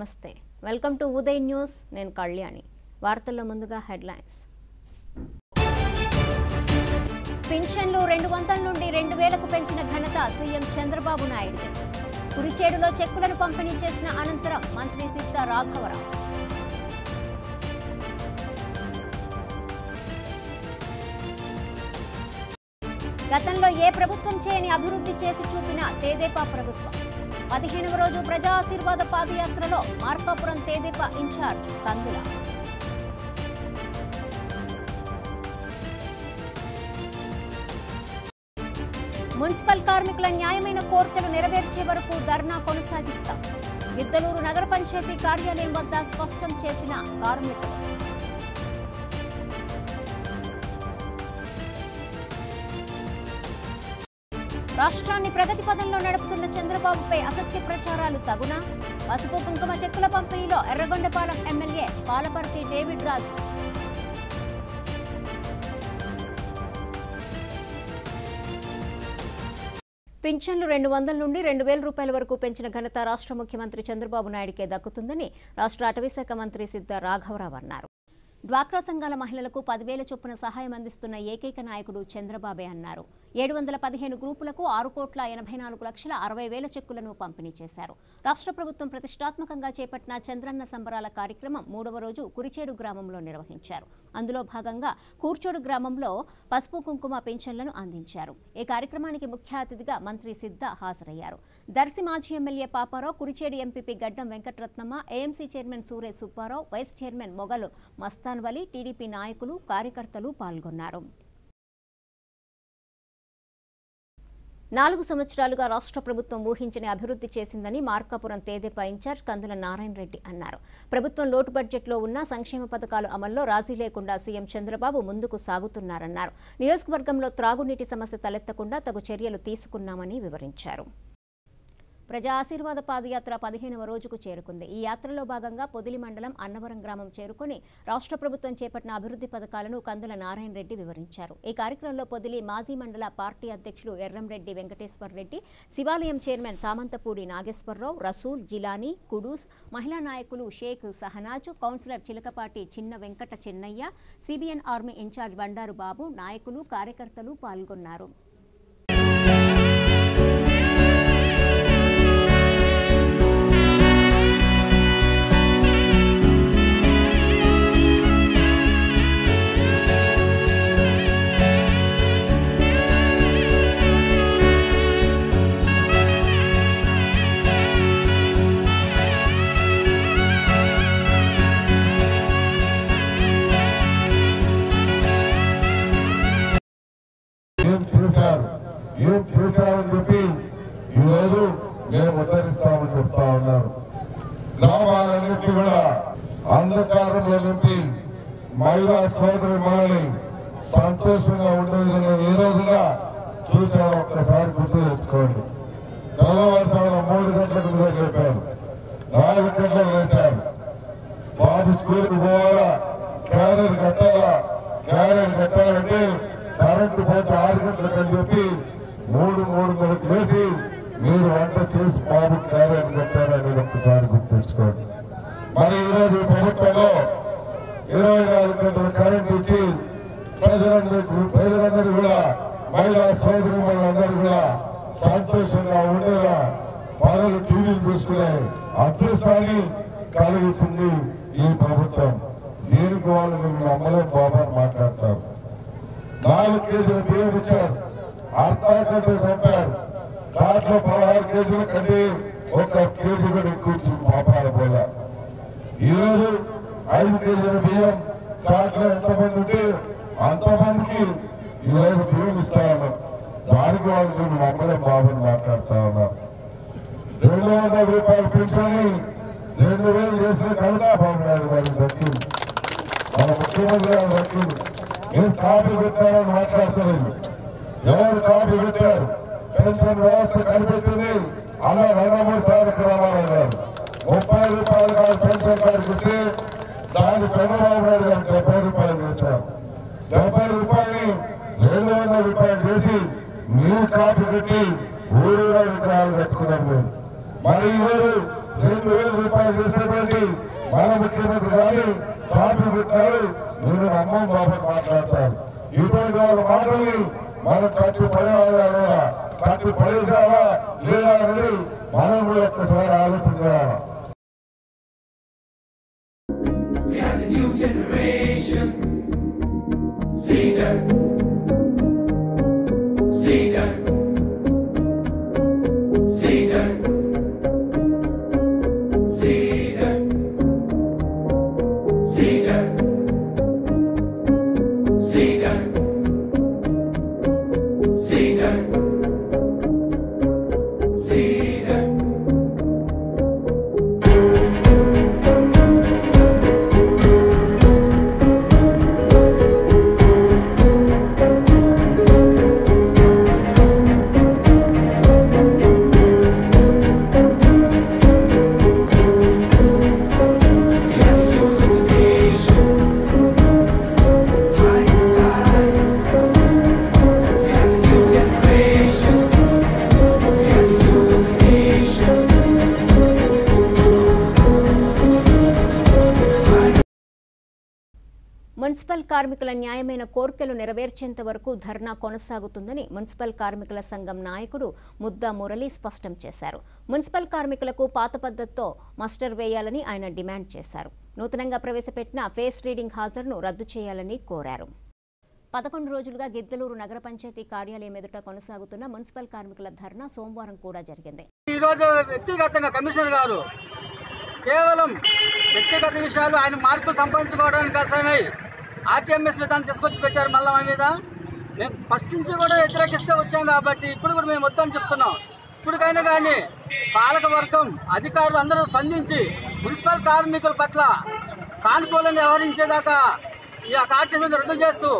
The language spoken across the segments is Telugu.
నమస్తే. Welcome to Uday news. నేను కళ్యాణి. వార్తల్లో ముందుగా హెడ్లైన్స్. పింఛన్లు రెండు వందల నుండి రెండు వేలకు పెంచిన ఘనత సీఎం చంద్రబాబు నాయుడు కురిచేడులో చెక్కులను పంపిణీ చేసిన అనంతరం మంత్రి సిద్ధ రాఘవరావు. గతంలో ఏ ప్రభుత్వం చేయని అభివృద్ధి చేసి చూపిన తేదేపా ప్రభుత్వం. పదిహేనవ రోజు ప్రజా ఆశీర్వాద పాదయాత్రలో మార్కాపురం తేదీప ఇన్ఛార్జ్ కందుల మున్సిపల్ కార్మికుల న్యాయమైన కోర్కెలు నెరవేర్చే వరకు ధర్నా కొనసాగిస్తాం. గిద్దలూరు నగర పంచాయతీ కార్యాలయం వద్ద స్పష్టం చేసిన కార్మికులు. రాష్ట్రాన్ని ప్రగతి పదంలో నడుపుతున్న చంద్రబాబుపై అసత్య ప్రచారాలు తగునా? పసుపు కుంకుమ చెక్కుల పంపిణీలో ఎర్రగొండపాలెం ఎమ్మెల్యే పాలపర్తి డేవిడ్ రాజు. పింఛన్లు రెండు వందల నుండి రెండు వేల రూపాయల వరకు పెంచిన ఘనత రాష్ట్ర ముఖ్యమంత్రి చంద్రబాబు నాయుడికే దక్కుతుందని రాష్ట్ర అటవీశాఖ మంత్రి సిద్ధ రాఘవరావు అన్నారు. డ్వాక్రా సంఘాల మహిళలకు పదివేల చొప్పున సహాయం అందిస్తున్న ఏకైక నాయకుడు చంద్రబాబే అన్నారు. ఏడు వందల పదిహేను గ్రూపులకు ఆరు కోట్ల ఎనభై నాలుగు లక్షల అరవై వేల చెక్కులను పంపిణీ చేశారు. రాష్ట్ర ప్రభుత్వం ప్రతిష్టాత్మకంగా చేపట్టిన చంద్రన్న సంబరాల కార్యక్రమం మూడవ రోజు కురిచేడు గ్రామంలో నిర్వహించారు. అందులో భాగంగా కూర్చోడు గ్రామంలో పసుపు కుంకుమ పింఛన్లను అందించారు. ఈ కార్యక్రమానికి ముఖ్య అతిథిగా మంత్రి సిద్ధ హాజరయ్యారు. దర్శి మాజీ MLA Paparao Kurichedu MPP Gaddam Venkataratnamma AMC chairman Sure Subbarao vice chairman Mogalu Mastan Vali TDP నాయకులు కార్యకర్తలు పాల్గొన్నారు. నాలుగు సంవత్సరాలుగా రాష్ట్ర ప్రభుత్వం ఊహించని అభివృద్ధి చేసిందని మార్కాపురం తేదెపా ఇన్ఛార్జ్ కందుల నారాయణ రెడ్డి అన్నారు. ప్రభుత్వం లోటు బడ్జెట్లో ఉన్న సంక్షేమ పథకాలు అమల్లో రాజీ లేకుండా సీఎం చంద్రబాబు ముందుకు సాగుతున్నారన్నారు. నియోజకవర్గంలో త్రాగునీటి సమస్య తలెత్తకుండా తగు చర్యలు తీసుకున్నామని వివరించారు. ప్రజా ఆశీర్వాద పాదయాత్ర పదిహేనవ రోజుకు చేరుకుంది. ఈ యాత్రలో భాగంగా పొదిలి మండలం అన్నవరం గ్రామం చేరుకుని రాష్ట్ర ప్రభుత్వం చేపట్టిన అభివృద్ధి పథకాలను కందుల నారాయణ రెడ్డి వివరించారు. ఈ కార్యక్రమంలో పొదిలి మాజీ మండల పార్టీ అధ్యక్షులు ఎర్రంరెడ్డి వెంకటేశ్వర్ రెడ్డి శివాలయం చైర్మన్ సామంతపూడి నాగేశ్వరరావు రసూల్ జిలానీ కుడూస్ మహిళా నాయకులు Shaik Sahanaz councillor Chilakapati Chinna Venkata Chennaiah CBN army incharge Bandaru Babu నాయకులు కార్యకర్తలు పాల్గొన్నారు. చూస్తామని చేశారని చెప్పి ఈరోజు మేము ఉద్ధరిస్తామని చెప్తా ఉన్నారు గ్రామాలన్నింటినీ కూడా అంధకారంలో నింపి మహిళా సోదరి మనల్ని సంతోషంగా ఉండేది ఏ రోజుగా చూశారో ఒక్కసారి గుర్తు తెచ్చుకోండి. తెల్లవారుజామున మూడు గంటలకు మీద చెప్పారు నాలుగు గంటలకు వేశారు బాబు స్కూల్కి పోవాలా? క్యారెట్ కట్టాలా? క్యారెట్ కట్టాలంటే కరెంటు పోతే ఆరు గంటలకు అని చెప్పి మూడు మూడు గంటలకు వేసి మీరు వంట చేసి బాబు క్యారెట్ కట్టారని ఒక్కసారి గుర్తుంచుకోండి. మరి ఈరోజు ప్రభుత్వంలో ఇరవై నాలుగు గంటల కరెంట్ ఇచ్చి ప్రజలందరూ ప్రజలందరూ కూడా మహిళా సోదరు వాళ్ళందరూ కూడా సంతోషంగా ఉండేలా పనులు టీవీలు చూసుకునే అదృష్టాన్ని కలిగించింది ఈ ప్రభుత్వం. దీనికి వాళ్ళు మిమ్మల్ని అమ్మలే బాబా మాట్లాడతారు నాలుగు కేజీల బియ్యం ఇచ్చారు. అర్ధాకంటే చంపారు దాంట్లో పదహారు కేజీల కంటే ఒక్క కేసు కూడా ఎక్కువ పాపాల పోల. ఈరోజు ఐదు కేజీల బియ్యం దాంట్లో ఎంతమంది ఉంటే అంతమందికి ఈరోజు బియ్యం ఇస్తా ఉన్నాం దానికి వాళ్ళు మేము నమ్మలేం బాబుని మాట్లాడుతా ఉన్నాం రెండు వందల రూపాయలు పెంచుకొని రెండు వేలు చేసిన కవిత బాబు నాయుడు గారిని దక్కింది మన ముఖ్యమంత్రి గారు దక్కింది నేను కాపీ పెట్టాలని మాట్లాడతలేదు. ఎవరు కాపీ పెట్టారు? పెన్షన్ వ్యవస్థ కనిపెట్టింది. అలా నందమూరి తారక రామారావు గారు. ముప్పై రూపాయలు కాదు పెన్షన్ కార్డు ఇస్తే దాన్ని చంద్రబాబు నాయుడు గారు డెబ్బై రూపాయలు చేశారు డెబ్బై రూపాయలు రెండు వందల రూపాయలు చేసి మీరు కాపీ పెట్టి ఊరూరా విగ్రహాలు కట్టుకున్నాం మేము. మరి ఈరోజు రెండు వేల రూపాయలు చేసినటువంటి మన ముఖ్యమంత్రి గారు కాపీ పెట్టారు. మీరు అమ్మం బాబు మాట్లాడతారు ఇటువంటి వాళ్ళ మాటల్ని மன காட்டு பழைய காட்டு பழையதாக லீலாளர்களில் மனம் விளக்க சார் ஆரம்பிக்கிறார் We are the new generation. కార్మికుల న్యాయమైన కోర్కెలు నెరవేర్చేంత వరకు ధర్నా కొనసాగుతుందని మున్సిపల్ కార్మికుల సంఘం నాయకుడు ముద్దా మురళి స్పష్టం చేశారు. మున్సిపల్ కార్మికులకు పాత పద్ధతితో మస్టర్ వేయాలని ఆయన డిమాండ్ చేశారు. నూతనంగా ప్రవేశపెట్టిన ఫేస్ రీడింగ్ హాజరును రద్దు చేయాలని కోరారు. పదకొండు రోజులుగా గిద్దలూరు నగర పంచాయతీ కార్యాలయం ఎదుట కొనసాగుతున్న మున్సిపల్ కార్మికుల ధర్నా సోమవారం కూడా జరిగింది. ఈరోజు వ్యక్తిగతంగా కమిషనర్ గారు కేవలం వ్యక్తిగత విషయాలు ఆయన మార్పు సంపాదించుకోవడానికి కోసమై ఆర్టీఎంఎస్ విధానం తీసుకొచ్చి పెట్టారు మళ్ళా మా మీద. మేము ఫస్ట్ నుంచి కూడా వ్యతిరేకిస్తే వచ్చాం కాబట్టి ఇప్పుడు కూడా మేము మొత్తం చెప్తున్నాం. ఇప్పటికైనా కానీ పాలక వర్గం అధికారులు అందరూ స్పందించి మున్సిపల్ కార్మికుల పట్ల సానుకూలంగా వ్యవహరించేదాకా ఈ యొక్క ఆర్టీఎంఎస్ రద్దు చేస్తూ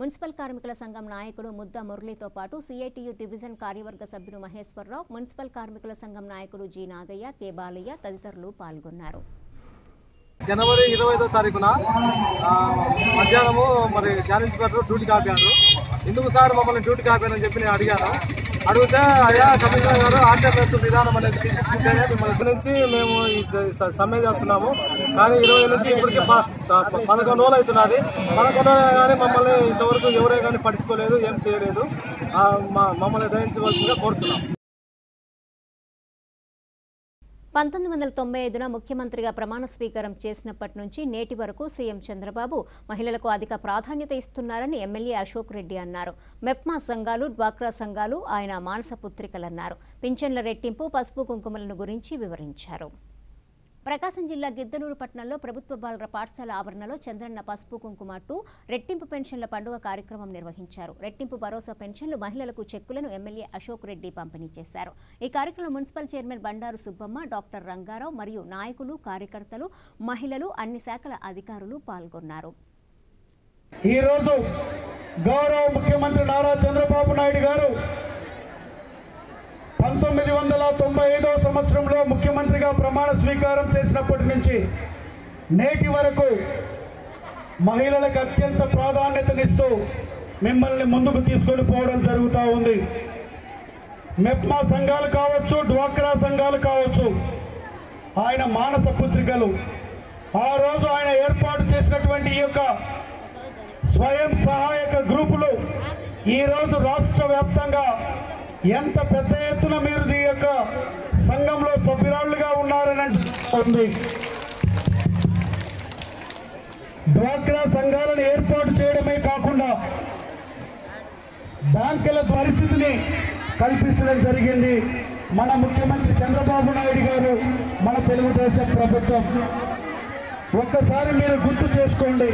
మున్సిపల్ కార్మికుల సంఘం నాయకుడు ముద్ద మురళితో పాటు సిఐటియు డివిజన్ కార్యవర్గ సభ్యుడు మహేశ్వరరావు మున్సిపల్ కార్మికుల సంఘం నాయకుడు జి నాగయ్య కే బాలయ్య తదితరులు పాల్గొన్నారు. జనవరి ఇరవై ఐదో తారీఖున మధ్యాహ్నము మరి ఛాలెంజ్ గారు డ్యూటీకి ఆపారు. ఎందుకు సార్ మమ్మల్ని డ్యూటీకి ఆపారని చెప్పి నేను అడిగాను. అడిగితే అయ్యా కమిషనర్ గారు ఆంధ్రప్రదేశ్ విధానం అనేది తీసుకుంటేనే మిమ్మల్ని ఇక్కడి నుంచి మేము సమ్మె చేస్తున్నాము. కానీ ఇరవై నుంచి ఇప్పటికి పదకొండు రోజులు అవుతున్నది. పదకొండు రోజులు కానీ మమ్మల్ని ఇంతవరకు ఎవరే కానీ పట్టించుకోలేదు ఏం చేయలేదు. మా- మమ్మల్ని దయించవలసిందిగా కోరుతున్నాం. పంతొమ్మిది వందల తొంభై ఐదున ముఖ్యమంత్రిగా ప్రమాణ స్వీకారం చేసినప్పటి నుంచి నేటి వరకు సీఎం చంద్రబాబు మహిళలకు అధిక ప్రాధాన్యత ఇస్తున్నారని ఎమ్మెల్యే అశోక్ రెడ్డి అన్నారు. మెప్మా సంఘాలు డ్వాక్రా సంఘాలు ఆయన మానస పుత్రికలన్నారు. పింఛన్ల రెట్టింపు పసుపు కుంకుమలను గురించి వివరించారు. ప్రకాశం జిల్లా గిద్దలూరు పట్టణంలో ప్రభుత్వ బాలుర పాఠశాల ఆవరణలో చంద్రన్న పసుపు కుంకుమ టూ రెట్టింపు పెన్షన్ల పండుగ కార్యక్రమం నిర్వహించారు. రెట్టింపు భరోసా పెన్షన్లు మహిళలకు చెక్కులను ఎమ్మెల్యే అశోక్ రెడ్డి పంపిణీ చేశారు. ఈ కార్యక్రమం municipal chairman Bandaru Subbamma doctor Rangarao మరియు నాయకులు కార్యకర్తలు మహిళలు అన్ని శాఖల అధికారులు పాల్గొన్నారు. ఈరోజు గౌరవ ముఖ్యమంత్రి నారా చంద్రబాబు నాయుడు గారు పంతొమ్మిది వందల తొంభై ఐదవ సంవత్సరంలో ముఖ్యమంత్రిగా ప్రమాణ స్వీకారం చేసినప్పటి నుంచి నేటి వరకు మహిళలకు అత్యంత ప్రాధాన్యతనిస్తూ మిమ్మల్ని ముందుకు తీసుకొని పోవడం జరుగుతూ ఉంది. మెప్మా సంఘాలు కావచ్చు డ్వాక్రా సంఘాలు కావచ్చు ఆయన మానస పుత్రికలు. ఆ రోజు ఆయన ఏర్పాటు చేసినటువంటి ఈ యొక్క స్వయం సహాయక గ్రూపులు ఈరోజు రాష్ట్ర వ్యాప్తంగా ఎంత పెద్ద ఎత్తున మీరు ఈ యొక్క సంఘంలో సభ్యురాళ్ళుగా ఉన్నారని ఉంది డ్వాక్రా సంఘాలను ఏర్పాటు చేయడమే కాకుండా బ్యాంకుల పరిస్థితిని కల్పించడం జరిగింది. మన ముఖ్యమంత్రి చంద్రబాబు నాయుడు గారు మన తెలుగుదేశం ప్రభుత్వం. ఒక్కసారి మీరు గుర్తు చేసుకోండి.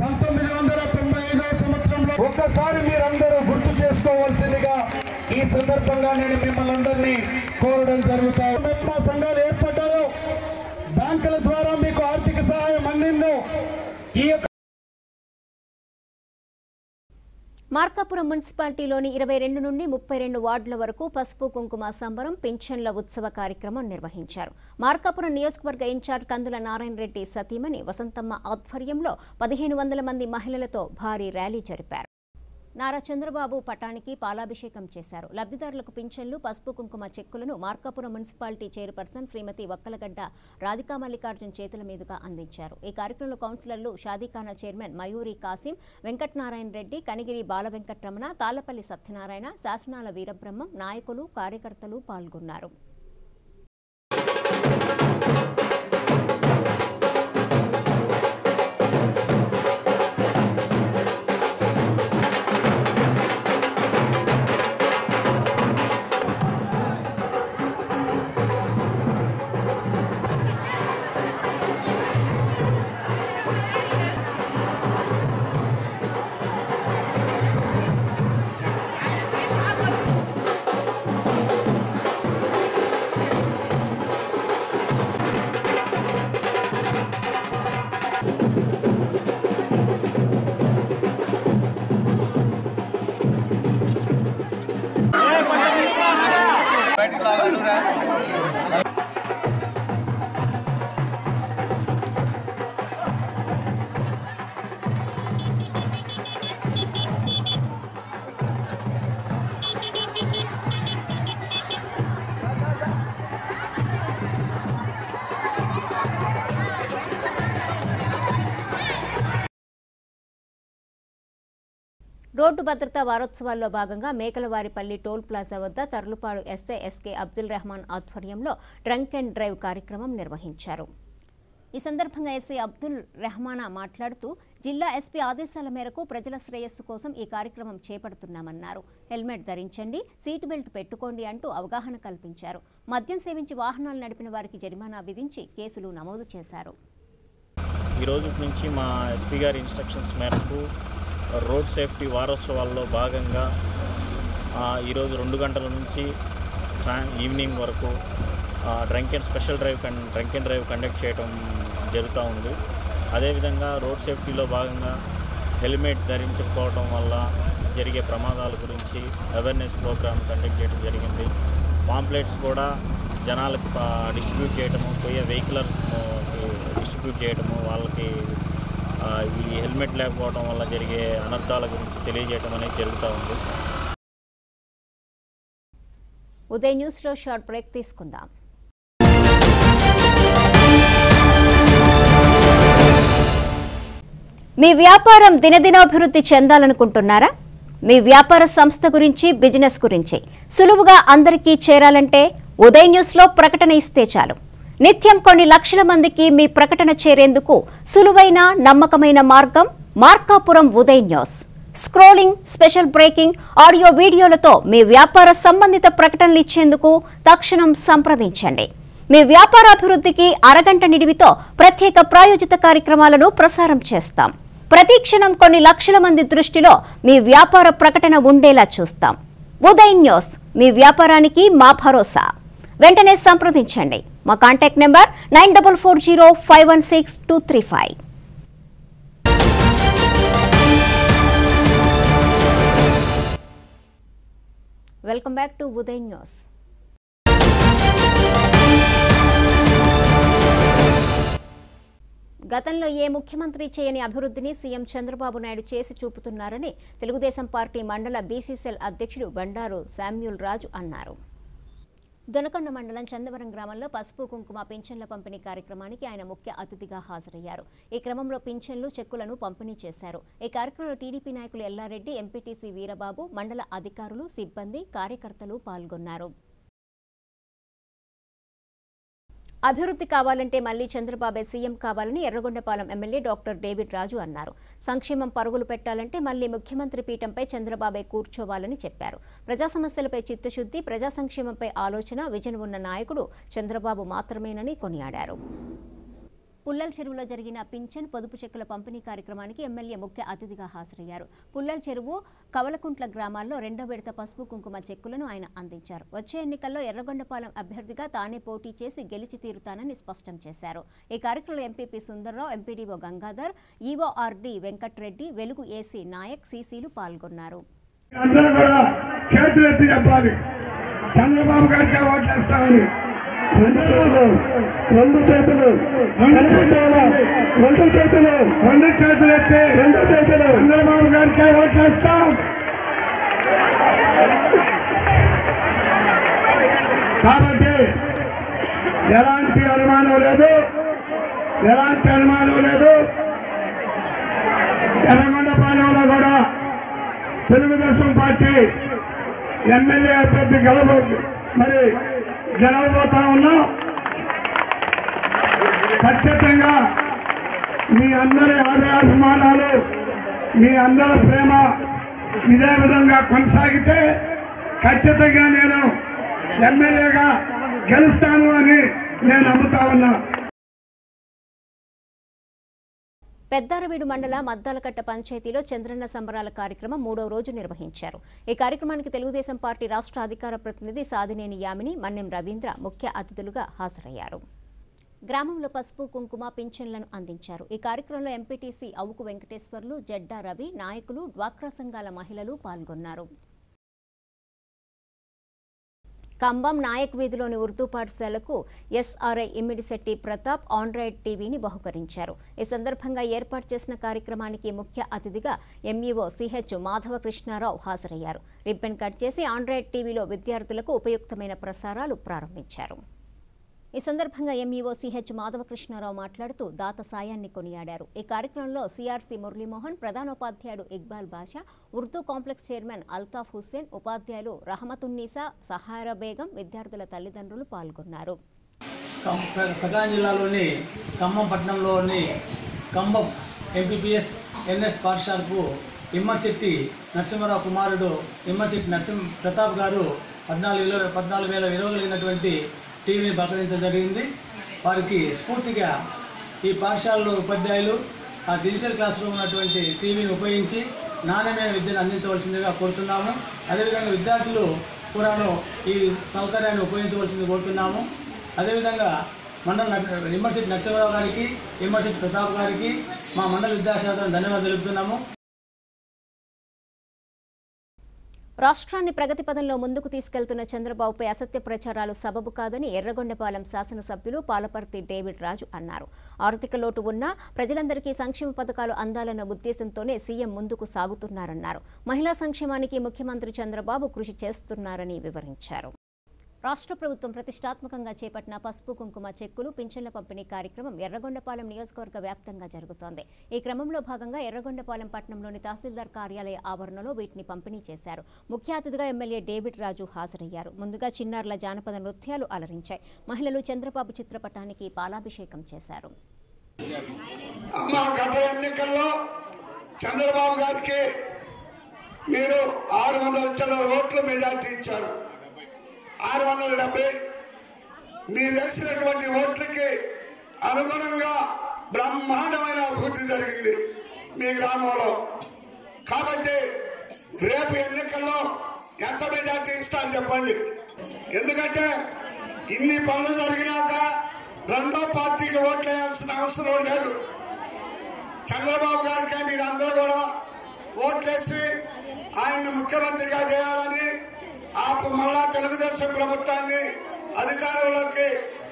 పంతొమ్మిది వందల తొంభై ఐదవ సంవత్సరంలో ఒక్కసారి మీరందరూ గుర్తు తీసుకోవాల్సిందిగా ఈ సందర్భంగా నేను మిమ్మల్ని అందరినీ కోరడం జరుగుతాయి మెప్మా సంఘాలు ఏర్పడ్డారో. బ్యాంకుల ద్వారా మీకు ఆర్థిక సహాయం అందిందో ఈ యొక్క మార్కాపురం మున్సిపాలిటీలోని ఇరవై రెండు నుండి ముప్పై రెండు వార్డుల వరకు పసుపు కుంకుమ సంబరం పింఛన్ల ఉత్సవ కార్యక్రమం నిర్వహించారు. మార్కాపురం నియోజకవర్గ ఇన్ఛార్జ్ కందుల నారాయణ రెడ్డి సతీమణి వసంతమ్మ ఆధ్వర్యంలో పదిహేను వందల మంది మహిళలతో భారీ ర్యాలీ జరిపారు. నారా చంద్రబాబు పటానికి పాలాభిషేకం చేశారు. లబ్ధిదారులకు పింఛన్లు పసుపు కుంకుమ చెక్కులను మార్కాపురం మున్సిపాలిటీ చైర్పర్సన్ శ్రీమతి వక్కలగడ్డ రాధికా మల్లికార్జున్ చేతుల మీదుగా అందించారు. ఈ కార్యక్రమంలో కౌన్సిలర్లు షాదీఖానా చైర్మన్ మయూరి కాసిం వెంకటనారాయణ రెడ్డి కనిగిరి బాలవెంకటరమణ తాళ్ళపల్లి సత్యనారాయణ శాసనాల వీరబ్రహ్మం నాయకులు కార్యకర్తలు పాల్గొన్నారు. రోడ్డు భద్రతా వారోత్సవాల్లో భాగంగా మేకలవారిపల్లి టోల్ ప్లాజా వద్ద Tarlupadu S A SK Abdul Rehman ఆధ్వర్యంలో డ్రంక్ అండ్ డ్రైవ్ కార్యక్రమం నిర్వహించారు. ఈ సందర్భంగా ఎస్ఐ అబ్దుల్ రెహమానా మాట్లాడుతూ జిల్లా ఎస్పీ ఆదేశాల మేరకు ప్రజల శ్రేయస్సు కోసం ఈ కార్యక్రమం చేపడుతున్నామన్నారు. హెల్మెట్ ధరించండి సీట్ బెల్ట్ పెట్టుకోండి అంటూ అవగాహన కల్పించారు. మద్యం సేవించి వాహనాలు నడిపిన వారికి జరిమానా విధించి కేసులు నమోదు చేశారు. ఈరోజు రోజు నుంచి మా ఎస్పీ గారి ఇన్స్ట్రక్షన్స్ మేరకు రోడ్ సేఫ్టీ వారోత్సవాల్లో భాగంగా ఈరోజు రెండు గంటల నుంచి సాయం ఈవినింగ్ వరకు డ్రంక్ అండ్ స్పెషల్ డ్రైవ్ కన్ డ్రంక్ అండ్ డ్రైవ్ కండక్ట్ చేయడం జరుగుతూ ఉంది. అదేవిధంగా రోడ్ సేఫ్టీలో భాగంగా హెల్మెట్ ధరించకపోవడం వల్ల జరిగే ప్రమాదాల గురించి అవేర్నెస్ ప్రోగ్రామ్ కండక్ట్ చేయడం జరిగింది. పాంప్లెట్స్ కూడా జనాలకి డిస్ట్రిబ్యూట్ చేయడము పోయే వెహికలర్ డిస్ట్రిబ్యూట్ చేయడము వాళ్ళకి ఈ హెల్మెట్ లేకపోవడం వల్ల జరిగే అనర్థాల గురించి తెలియజేయడం అనేది జరుగుతూ ఉంది. ఉదయ్ న్యూస్లో షార్ట్ బ్రేక్ తీసుకుందాం. మీ వ్యాపారం దినదినాభివృద్ధి చెందాలనుకుంటున్నారా? మీ వ్యాపార సంస్థ గురించి బిజినెస్ గురించి సులువుగా అందరికీ చేరాలంటే ఉదయ్ న్యూస్లో ప్రకటన ఇస్తే చాలు. నిత్యం కొన్ని లక్షల మందికి మీ ప్రకటన చేరేందుకు సులువైన నమ్మకమైన మార్గం Markapuram Uday news. Scrolling special breaking audio వీడియోలతో మీ వ్యాపార సంబంధిత ప్రకటనలు ఇచ్చేందుకు తక్షణం సంప్రదించండి. మీ వ్యాపార అభివృద్ధికి అరగంట నిడివితో ప్రత్యేక ప్రాయోజిత కార్యక్రమాలను ప్రసారం చేస్తాం. ప్రతిక్షణం కొన్ని లక్షల మంది దృష్టిలో మీ వ్యాపార ప్రకటన ఉండేలా చూస్తాం. ఉదయ్ న్యూస్ మీ వ్యాపారానికి మా భరోసా. వెంటనే సంప్రదించండి. మా contact number nine double four zero five one six two three five welcome back to Uday news గతంలో ఏ ముఖ్యమంత్రి చేయని అభివృద్ధిని సీఎం చంద్రబాబు నాయుడు చేసి చూపుతున్నారని తెలుగుదేశం పార్టీ మండల బీసీసీఎల్ అధ్యక్షుడు బండారు శామ్యూల్ రాజు అన్నారు. దొనకొండ మండలం చందవరం గ్రామంలో పసుపు కుంకుమ పింఛన్ల పంపిణీ కార్యక్రమానికి ఆయన ముఖ్య అతిథిగా హాజరయ్యారు. ఈ క్రమంలో పింఛన్లు చెక్కులను పంపిణీ చేశారు. ఈ కార్యక్రమంలో టీడీపీ నాయకులు ఎల్లారెడ్డి ఎంపీటీసీ వీరబాబు మండల అధికారులు సిబ్బంది కార్యకర్తలు పాల్గొన్నారు. అభివృద్ధి కావాలంటే మళ్ళీ చంద్రబాబే సీఎం కావాలని Yerragondapalem MLA doctor David Raju అన్నారు. సంక్షేమం పరుగులు పెట్టాలంటే మళ్ళీ ముఖ్యమంత్రి పీఠంపై చంద్రబాబే కూర్చోవాలని చెప్పారు. ప్రజా సమస్యలపై చిత్తశుద్ధి ప్రజా సంక్షేమంపై ఆలోచన విజన్ ఉన్న నాయకుడు చంద్రబాబు మాత్రమేనని కొనియాడారు. పుల్లల్ చెరువులో జరిగిన పింఛన్ పొదుపు చెక్కుల పంపిణీ కార్యక్రమానికి ఎమ్మెల్యే ముఖ్య అతిథిగా హాజరయ్యారు. పుల్లల్ చెరువు కవలకుంట్ల గ్రామాల్లో రెండో విడత పసుపు కుంకుమ చెక్కులను ఆయన అందించారు. వచ్చే ఎన్నికల్లో ఎర్రగొండపాలెం అభ్యర్థిగా తానే పోటీ చేసి గెలిచి తీరుతానని స్పష్టం చేశారు. ఈ కార్యక్రమంలో MPP Sundarrao MPDO Gangadhar EORD Venkatreddy Velugu AC Nayak సీసీలు పాల్గొన్నారు. అందరూ కూడా చెప్పాలి. చంద్రబాబు గారికి ఓట్లేస్తామని రెండు చేతులు రెండు చేతులు రెండు చేతులు రెండు చేతులు. రెండు చేతులు ఎత్తి. రెండు చేతులు. చంద్రబాబు గారికి ఓట్లేస్తాం కాబట్టి ఎలాంటి అనుమానం లేదు. ఎలాంటి అనుమానం లేదు. ఎర్రగొండపాలెంలో కూడా తెలుగుదేశం పార్టీ ఎమ్మెల్యే అభ్యర్థి గెలవ మరి గెలవబోతా ఉన్నాం. ఖచ్చితంగా మీ అందరి ఆదరాభిమానాలు మీ అందరి ప్రేమ ఇదే విధంగా కొనసాగితే ఖచ్చితంగా నేను ఎమ్మెల్యేగా గెలుస్తాను అని నేను నమ్ముతా ఉన్నా. పెద్దారవీడు మండల మద్దాలకట్ట పంచాయతీలో చంద్రన్న సంబరాల కార్యక్రమం మూడో రోజు నిర్వహించారు. ఈ కార్యక్రమానికి తెలుగుదేశం పార్టీ రాష్ట్ర అధికార ప్రతినిధి సాదినేని యామిని మన్నెం రవీంద్ర ముఖ్య అతిథులుగా హాజరయ్యారు. గ్రామంలో పసుపు కుంకుమ పింఛన్లను అందించారు. ఈ కార్యక్రమంలో ఎంపీటీసీ అవుకు వెంకటేశ్వర్లు జడ్డా రవి నాయకులు డ్వాక్రా సంఘాల మహిళలు పాల్గొన్నారు. కంబం నాయక్ వీధిలోని ఉర్దూ పాఠశాలకు ఎస్ఆర్ఐ ఇమ్మిడిశెట్టి ప్రతాప్ ఆండ్రాయిడ్ టీవీని బహుకరించారు. ఈ సందర్భంగా ఏర్పాటు చేసిన కార్యక్రమానికి ముఖ్య అతిథిగా ఎంఈఓ సిహెచ్ మాధవ కృష్ణారావు హాజరయ్యారు. రిబ్బన్ కట్ చేసి ఆండ్రాయిడ్ టీవీలో విద్యార్థులకు ఉపయుక్తమైన ప్రసారాలు ప్రారంభించారు. ఈ సందర్భంగా ఎంఈఓ సిహెచ్ మాధవకృష్ణారావు మాట్లాడుతూ దాత సాయాన్ని కొనియాడారు. ఈ కార్యక్రమంలో సిఆర్సి మురళీమోహన్ ప్రధానోపాధ్యాయుడు ఇక్బాల్ బాషా ఉర్దూ కాంప్లెక్స్ చైర్మన్ అల్తాఫ్ హుస్సేన్ ఉపాధ్యాయులు రహమతున్నీసా సహారా బేగం విద్యార్థుల తల్లిదండ్రులు పాల్గొన్నారు. ప్రధాన జిల్లాలోని ఖమ్మం పట్టణంలోని ఖమ్మం ఎంపీపీఎస్ ఎన్ఎస్ పాఠశాలకు ఇమ్మర్శెట్టి నరసింహరావు కుమారుడు ఇమ్మర్శెట్టి నరసింహ ప్రతాప్ గారు పద్నాలుగు వేల పద్నాలుగు వేల విలువ కలిగినటువంటి టీవీని ప్రకటించడం జరిగింది వారికి స్ఫూర్తిగా ఈ పాఠశాలలో ఉపాధ్యాయులు ఆ డిజిటల్ క్లాస్ రూమ్ ఉన్నటువంటి టీవీని ఉపయోగించి నాణ్యమైన విద్యను అందించవలసిందిగా కోరుతున్నాము. అదేవిధంగా విద్యార్థులు కూడాను ఈ సౌకర్యాన్ని ఉపయోగించవలసింది కోరుతున్నాము. అదేవిధంగా మండల నగ- నరసింహరావు గారికి ఇమ్మర్శెట్టి ప్రతాప్ గారికి మా మండల విద్యాశాఖను ధన్యవాదాలు తెలుపుతున్నాము. రాష్ట్రాన్ని ప్రగతి పదంలో ముందుకు తీసుకెళ్తున్న చంద్రబాబుపై అసత్య ప్రచారాలు సబబు కాదని ఎర్రగొండపాలెం శాసనసభ్యులు పాలపర్తి డేవిడ్ రాజు అన్నారు. ఆర్థిక లోటు ఉన్నా ప్రజలందరికీ సంక్షేమ పథకాలు అందాలన్న ఉద్దేశంతోనే సీఎం ముందుకు సాగుతున్నారన్నారు. మహిళా సంక్షేమానికి ముఖ్యమంత్రి చంద్రబాబు కృషి చేస్తున్నారని వివరించారు. రాష్ట్ర ప్రభుత్వం ప్రతిష్టాత్మకంగా చేపట్టిన పసుపు కుంకుమ చెక్కులు పింఛన్ల పంపిణీ కార్యక్రమం ఎర్రగొండపాలెం నియోజకవర్గ వ్యాప్తంగా జరుగుతోంది. ఈ క్రమంలో భాగంగా ఎర్రగొండపాలెం పట్టణంలోని తహసీల్దార్ కార్యాలయ ఆవరణలో వీటిని పంపిణీ చేశారు. ముఖ్య అతిథిగా ఎమ్మెల్యే డేవిడ్ రాజు హాజరయ్యారు. ముందుగా చిన్నారుల జానపద నృత్యాలు అలరించాయి. మహిళలు చంద్రబాబు చిత్రపటానికి పాలాభిషేకం చేశారు. గత ఎన్నికల్లో చంద్రబాబు గారికి మీరు ఆరు వందల చిల్లర మెజార్టీ ఇచ్చారు. ఆరు వందల డెబ్బై మీరు వేసినటువంటి ఓట్లకి అనుగుణంగా బ్రహ్మాండమైన అభివృద్ధి జరిగింది మీ గ్రామంలో. కాబట్టి రేపు ఎన్నికల్లో ఎంత మెజార్టీ ఇస్తారు చెప్పండి. ఎందుకంటే ఇన్ని పనులు జరిగినాక రెండో పార్టీకి ఓట్లు వేయాల్సిన అవసరం లేదు. చంద్రబాబు గారికి అందరూ కూడా ఓట్లేసి ఆయన్ని ముఖ్యమంత్రిగా చేయాలని ఆ మళ్ళా తెలుగుదేశం ప్రభుత్వాన్ని అధికారంలోకి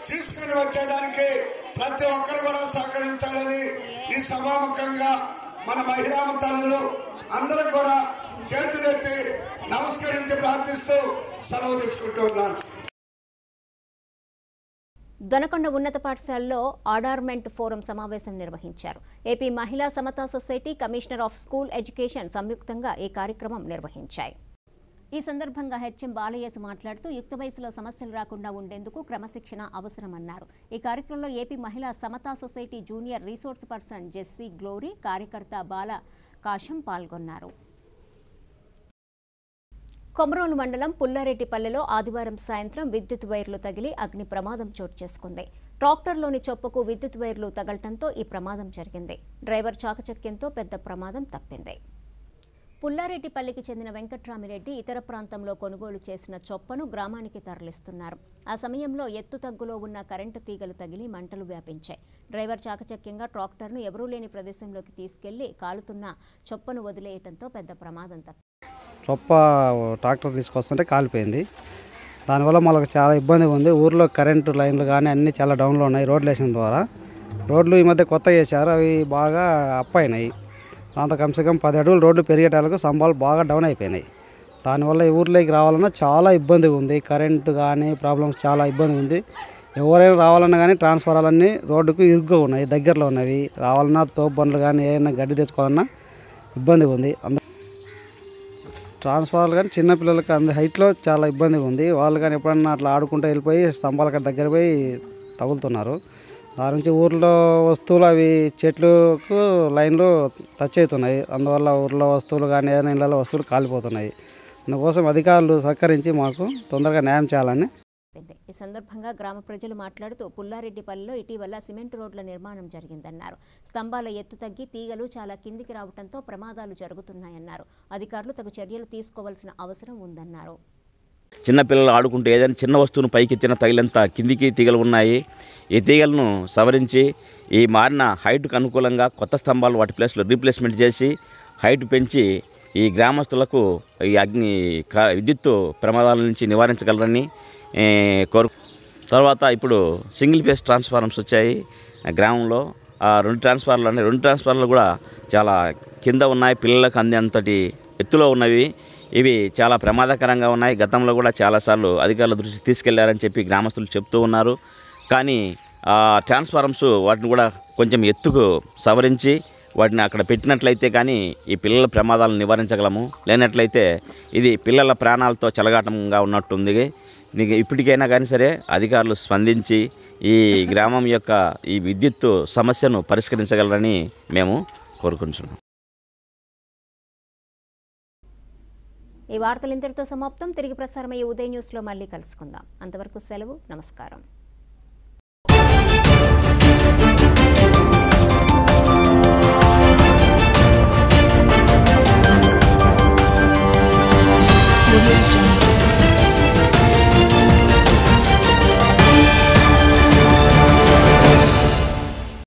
తీసుకుని వచ్చేదానికి ప్రతి ఒక్కరు కూడా సహకరించాలని ఈ సభాముఖంగా మన మహిళా తల్లులు అందరూ కూడా చేతులెత్తి నమస్కరించి ప్రార్థిస్తూ సెలవు తీసుకుంటూ ఉన్నాను. దొనకొండ ఉన్నత పాఠశాలలో ఆడార్మెంట్ ఫోరం సమావేశం నిర్వహించారు. AP Mahila Samata society commissioner of school education సంయుక్తంగా ఈ కార్యక్రమం నిర్వహించాయి. ఈ సందర్భంగా హెచ్ఎం బాలయేసు మాట్లాడుతూ యుక్త వయసులో సమస్యలు రాకుండా ఉండేందుకు క్రమశిక్షణ అవసరమన్నారు. ఈ కార్యక్రమంలో AP Mahila Samata society junior resource person Jessie Glory కార్యకర్త బాల కాశం పాల్గొన్నారు. కొమరోలు మండలం పుల్లారెడ్డిపల్లెలో ఆదివారం సాయంత్రం విద్యుత్ వైర్లు తగిలి అగ్ని ప్రమాదం చోటు చేసుకుంది. ట్రాక్టర్లోని చొప్పకు విద్యుత్ వైర్లు తగలటంతో ఈ ప్రమాదం జరిగింది. డ్రైవర్ చాకచక్యంతో పెద్ద ప్రమాదం తప్పింది. పుల్లారెడ్డిపల్లికి చెందిన వెంకట్రామిరెడ్డి ఇతర ప్రాంతంలో కొనుగోలు చేసిన చొప్పను గ్రామానికి తరలిస్తున్నారు. ఆ సమయంలో ఎత్తు తగ్గులో ఉన్న కరెంటు తీగలు తగిలి మంటలు వ్యాపించాయి. డ్రైవర్ చాకచక్యంగా ట్రాక్టర్ను ఎవరూ లేని ప్రదేశంలోకి తీసుకెళ్ళి కాలుతున్న చొప్పను వదిలేయటంతో పెద్ద ప్రమాదం తప్పింది చొప్ప ట్రాక్టర్ తీసుకొస్తుంటే కాలిపోయింది. దానివల్ల మనకు చాలా ఇబ్బందిగా ఉంది. ఊర్లో కరెంటు లైన్లు కానీ అన్నీ చాలా డౌన్లో ఉన్నాయి రోడ్లు వేసిన ద్వారా. రోడ్లు ఈ మధ్య కొత్త చేశారు అవి బాగా అప్ అయినాయి. దాంతో కమ్సే పది అడుగులు రోడ్లు పెరిగేటాలకు స్తంభాలు బాగా డౌన్ అయిపోయినాయి. దానివల్ల ఈ ఊర్లోకి రావాలన్నా చాలా ఇబ్బందిగా ఉంది. కరెంటు కానీ ప్రాబ్లమ్స్ చాలా ఇబ్బంది ఉంది. ఎవరైనా రావాలన్నా కానీ ట్రాన్స్ఫారాలన్నీ రోడ్డుకు ఇరుగ్గా ఉన్నాయి దగ్గరలో ఉన్నవి. రావాలన్నా తోపు బండ్లు కానీ ఏదైనా గడ్డి తెచ్చుకోవాలన్నా ఇబ్బందిగా ఉంది. అంద ట్రాన్స్ఫారాలు కానీ చిన్నపిల్లలకి అంత హైట్లో చాలా ఇబ్బందిగా ఉంది. వాళ్ళు కానీ ఎప్పుడన్నా అట్లా ఆడుకుంటూ వెళ్ళిపోయి స్తంభాల దగ్గర పోయి తగులుతున్నారు. దాని నుంచి ఊర్లో వస్తువులు అవి చెట్లకు లైన్లు టచ్ అవుతున్నాయి. అందువల్ల ఊర్లో వస్తువులు కానీ ఏదైనా ఇళ్ళలో వస్తువులు కాలిపోతున్నాయి. అందుకోసం అధికారులు సహకరించి మాకు తొందరగా న్యాయం చేయాలని ఈ సందర్భంగా గ్రామ ప్రజలు మాట్లాడుతూ పుల్లారెడ్డిపల్లిలో ఇటీవల సిమెంట్ రోడ్ల నిర్మాణం జరిగిందన్నారు. స్తంభాల ఎత్తు తగ్గి తీగలు చాలా కిందికి రావడంతో ప్రమాదాలు జరుగుతున్నాయన్నారు. అధికారులు తగు చర్యలు తీసుకోవాల్సిన అవసరం ఉందన్నారు. చిన్నపిల్లలు ఆడుకుంటూ ఏదైనా చిన్న వస్తువును పైకెత్తిన తగిలంత కిందికి తీగలు ఉన్నాయి. ఈ తీగలను సవరించి ఈ మారిన హైట్కు అనుకూలంగా కొత్త స్తంభాలు వాటి ప్లేస్లో రీప్లేస్మెంట్ చేసి హైట్ పెంచి ఈ గ్రామస్తులకు ఈ అగ్ని క- విద్యుత్తు ప్రమాదాల నుంచి నివారించగలరని కోరు తర్వాత ఇప్పుడు సింగిల్ ఫేస్ ట్రాన్స్ఫార్మర్స్ వచ్చాయి. గ్రామంలో ఆ రెండు ట్రాన్స్ఫార్మర్లు అంటే రెండు ట్రాన్స్ఫార్మర్లు కూడా చాలా కింద ఉన్నాయి. పిల్లలకు అందేంతటి ఎత్తులో ఉన్నవి. ఇవి చాలా ప్రమాదకరంగా ఉన్నాయి. గతంలో కూడా చాలాసార్లు అధికారుల దృష్టికి తీసుకెళ్ళారని చెప్పి గ్రామస్తులు చెప్తూ ఉన్నారు. కానీ ట్రాన్స్ఫారమ్స్ వాటిని కూడా కొంచెం ఎత్తుకు సవరించి వాటిని అక్కడ పెట్టినట్లయితే కానీ ఈ పిల్లల ప్రమాదాలను నివారించగలము. లేనట్లయితే ఇది పిల్లల ప్రాణాలతో చెలగాటంగా ఉన్నట్టుంది. నీకు ఇప్పటికైనా కానీ సరే అధికారులు స్పందించి ఈ గ్రామం యొక్క ఈ విద్యుత్తు సమస్యను పరిష్కరించగలరని మేము కోరుకుంటున్నాం. ఈ వార్తలు ఇంతటితో సమాప్తం. తిరిగి ప్రసారమయ్యే ఉదయ న్యూస్లో మళ్ళీ కలుసుకుందాం. అంతవరకు సెలవు నమస్కారం.